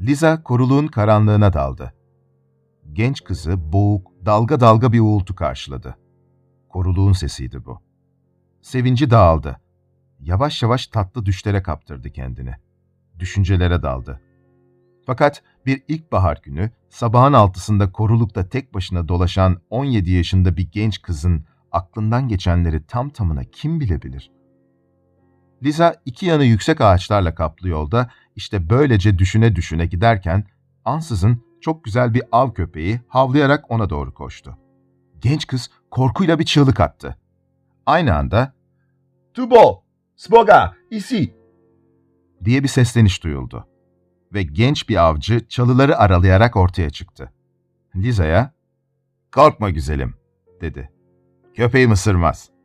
Liza koruluğun karanlığına daldı. Genç kızı boğuk, dalga dalga bir uğultu karşıladı. Koruluğun sesiydi bu. Sevinci dağıldı. Yavaş yavaş tatlı düşlere kaptırdı kendini. Düşüncelere daldı. Fakat bir ilkbahar günü sabahın altısında korulukta tek başına dolaşan 17 yaşında bir genç kızın aklından geçenleri tam tamına kim bilebilir? Liza iki yanı yüksek ağaçlarla kaplı yolda işte böylece düşüne düşüne giderken ansızın çok güzel bir av köpeği havlayarak ona doğru koştu. Genç kız korkuyla bir çığlık attı. Aynı anda Tubo! Spoga! Ici! diye bir sesleniş duyuldu. Ve genç bir avcı çalıları aralayarak ortaya çıktı. Liza'ya, ''Korkma güzelim.'' dedi. ''Köpeğim ısırmaz.''